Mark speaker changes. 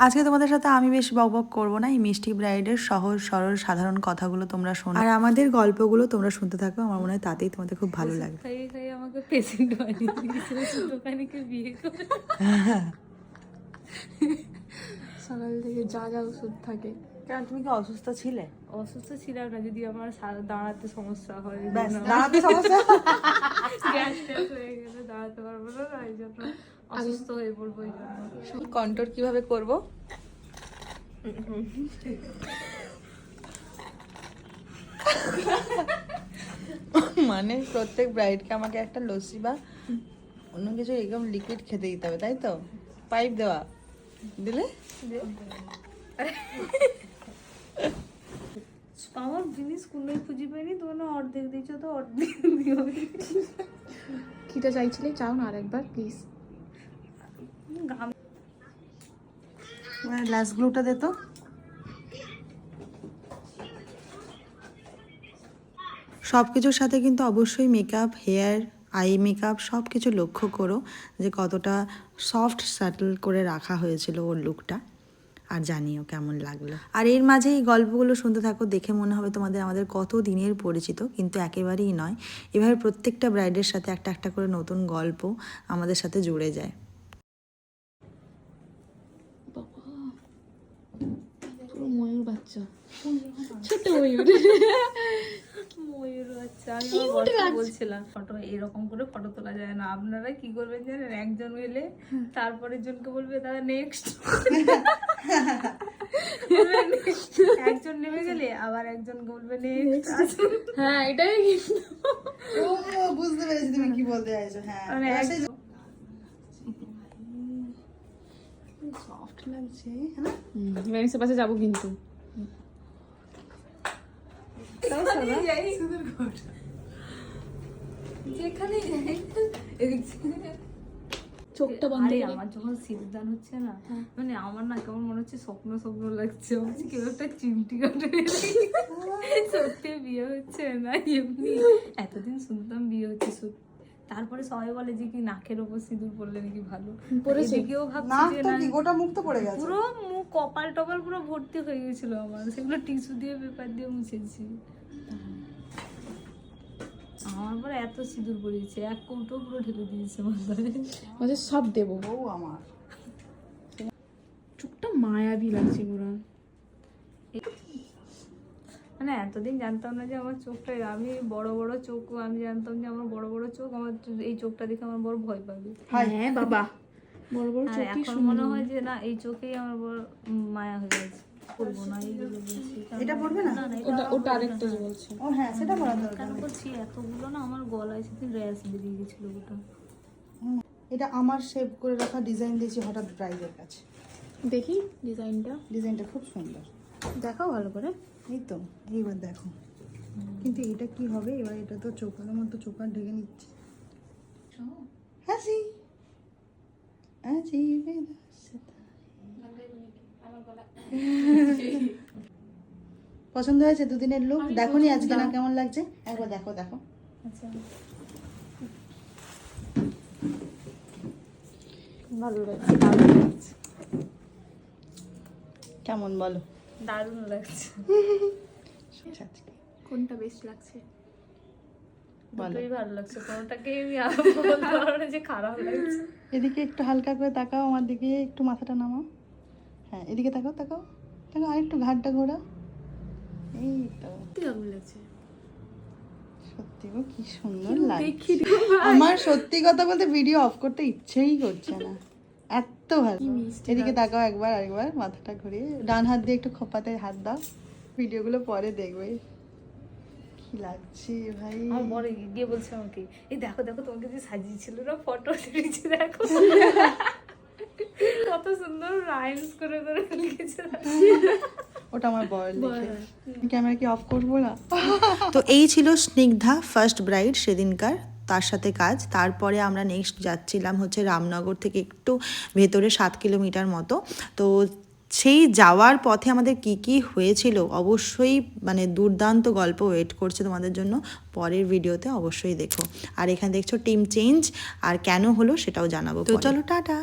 Speaker 1: আজকে তোমাদের সাথে আমি বেশ বক বক করব না এই মিষ্টি ব্রাইডের সহজ সরল সাধারণ কথাগুলো তোমরা শোনো। আর আমাদের গল্পগুলো তোমরা শুনতে থাকো আমার মনে হয় তাতেই তোমাদের খুব ভালো লাগবে
Speaker 2: আমাকে পেশেন্ট বানিয়ে বিয়ে করে?
Speaker 3: সকাল থেকে যা যা ওষুধ থাকে।
Speaker 1: কারণ তুমি কি অসুস্থ ছিলে?
Speaker 2: অসুস্থ ছিলাম না যদি আমার দাঁড়াতে সমস্যা হয়
Speaker 1: দাঁড়াতে সমস্যা।
Speaker 2: গ্যাস হয়ে গেলে দাঁড়াতে পারব না না, এই জন্য অসুস্থ হয়ে পড়ব এই জন্য।
Speaker 1: কন্ট্রোল কীভাবে করব? মানে প্রত্যেক ব্রাইডকে আমাকে একটা লস্যি বা অন্য কিছু এরকম লিকুইড খেতে দিতে হবে তাই তো? পাইপ দেওয়া। দিলে?
Speaker 2: আমার জিনিস কোনোই খুঁজে পাইনি তোমরা অর্ধেক দিয়েছ তো অর্ধেক দিও
Speaker 3: কিটা চাইছিলে? চাও না আরেকবার প্লিজ
Speaker 1: লাস্ট গ্লুটা দে তো। সব কিছুর সাথে কিন্তু অবশ্যই মেকআপ হেয়ার আই মেকআপ সব কিছু লক্ষ্য করো যে কতটা সফট স্যাটল করে রাখা হয়েছিল ওর লুকটা আর জানিও কেমন লাগল। আর এর মাঝে এই গল্পগুলো শুনতে থাকো, দেখে মনে হবে তোমাদের আমাদের কত দিনের পরিচিত, কিন্তু একেবারেই নয়। এভাবে প্রত্যেকটা ব্রাইডের সাথে একটা একটা করে নতুন গল্প আমাদের সাথে জুড়ে যায়
Speaker 3: পুরো ময়ূর বাচ্চা ছোট ময়ূর।
Speaker 2: ময়ূর বাচ্চা আমি বলছিলাম। ফটো এরকম করে ফটো তোলা যায় না। আপনারা কি করবেন জানেন? একজন গেলে তারপরের জনকে বলবে দাদা নেক্সট একজন নেমে গেলে আবার একজন বলবে নেক্সট
Speaker 3: হ্যাঁ এটাই
Speaker 1: বুঝতে পেরেছি তুমি কি বলতে চাইছো। হ্যাঁ
Speaker 2: মানে
Speaker 1: লাগছে হ্যাঁ
Speaker 3: ভ্যানিসের পাশে যাব কিন্তু।
Speaker 2: যেখানে
Speaker 3: চোখটা বন্ধ
Speaker 2: আরে আমার যখন সিদ্ধান হচ্ছে না মানে আমার না কেমন মনে হচ্ছে স্বপ্ন স্বপ্ন লাগছে। হচ্ছে কেউ একটা চিমটি কাটে। সত্যি বিয়ে হচ্ছে না এমনি। এতদিন শুনতাম বিয়ে হচ্ছে সত্যি। তারপরে সবাই বলে যে কি নাকের ওপর সিঁদুর পড়লে নাকি ভালো?
Speaker 3: পড়েছে।
Speaker 2: এদিকেও ভাবছি যে না
Speaker 1: গোটা মুখ তো পড়ে গেছে?
Speaker 2: পুরো মুখ কপাল টপাল পুরো ভর্তি হয়ে গেছিল আমার। সেগুলো টিস্যু দিয়ে পেপার দিয়ে মুছেছি। আমার পরে এত সিঁদুর পড়িয়েছে এক কৌটো পুরো ঢেলে দিয়েছে মাথায়
Speaker 3: সব দেবো।
Speaker 1: বউ আমার।
Speaker 3: চোখটা মায়াবী লাগছে পুরো।
Speaker 2: মানে এতদিন জানতাম না যে আমার চোখটা আমি বড় বড় চোখ আমি জানতাম যে আমার বড় বড় চোখ আমার এই চোখটা দেখে আমার বড় ভয় পাবে।
Speaker 3: হ্যাঁ বাবা। বড় বড় চোখ
Speaker 2: এখন মনে হয় যে না এই চোখেই আমার বড় মায়া হয়ে গেছে।
Speaker 1: এটা পড়বে না?
Speaker 3: ওটা ওটা আরেকটা যে বলছে।
Speaker 1: ও হ্যাঁ সেটা পড়া দরকার
Speaker 2: কেন করছি এতগুলো না আমার গলায় সেদিন র্যাশ বেরিয়ে গেছিল ওটা
Speaker 1: এটা আমার শেপ করে রাখা ডিজাইন দিয়েছি হঠাৎ ব্রাইডের কাছে।
Speaker 3: দেখি ডিজাইনটা
Speaker 1: ডিজাইনটা খুব সুন্দর।
Speaker 3: দেখাও ভালো করে।
Speaker 1: এই তো এইবার দেখো। কিন্তু এটা কি হবে? এবার এটা তো চোখের মতো চোখার ঢেকে নিচ্ছে। হাসি আজি পছন্দ হয়েছে দুদিনের লুক দেখো নি আজকে না কেমন লাগছে? একবার দেখো দেখো।
Speaker 2: আচ্ছা। ভালো লাগছে।
Speaker 1: কেমন বলো?
Speaker 2: দারুণ লাগছে।
Speaker 3: কোনটা বেস্ট লাগছে?
Speaker 2: দুটোই ভালো লাগছে কোনোটাকে আমি যে খারাপ লাগছে।
Speaker 1: এদিকে একটু হালকা করে তাকাও আমার দিকে একটু মাথাটা নামাও। হ্যাঁ এদিকে তাকাও তাকাও। তাকাও আর একটু ঘাটটা ঘোরাও। এই তো।
Speaker 3: সত্যি লাগছে।
Speaker 1: সত্যি গো কি সুন্দর লাগে
Speaker 3: দেখি
Speaker 1: আমার সত্যি কথা বলতে ভিডিও অফ করতে ইচ্ছেই করছে না। এত ভালো। এদিকে তাকাও একবার আরেকবার মাথাটা ঘুরিয়ে। ডান হাত দিয়ে একটু খোপাতে হাত দাও। ভিডিওগুলো পরে দেখবে। কি লাগছে ভাই।
Speaker 2: আমার বড় গিয়ে বলছে আমাকে এই দেখো দেখো তোমাকে যে সাজিয়েছিল না ফটো দেখো। কত সুন্দর রাইমস করে করে লিখেছে।
Speaker 1: ওটা আমার ক্যামেরা কি অফ করব না? তো এই ছিল স্নিগ্ধা ফার্স্ট ব্রাইড সেদিনকার তার সাথে কাজ। তারপরে আমরা নেক্সট যাচ্ছিলাম হচ্ছে রামনগর থেকে একটু ভেতরে সাত কিলোমিটার মতো। তো সেই যাওয়ার পথে আমাদের কি কি হয়েছিল অবশ্যই মানে দুর্দান্ত গল্প ওয়েট করছে তোমাদের জন্য। পরের ভিডিওতে অবশ্যই দেখো। আর এখানে দেখছ টিম চেঞ্জ আর কেন হলো সেটাও জানাব তো চলো টাটা।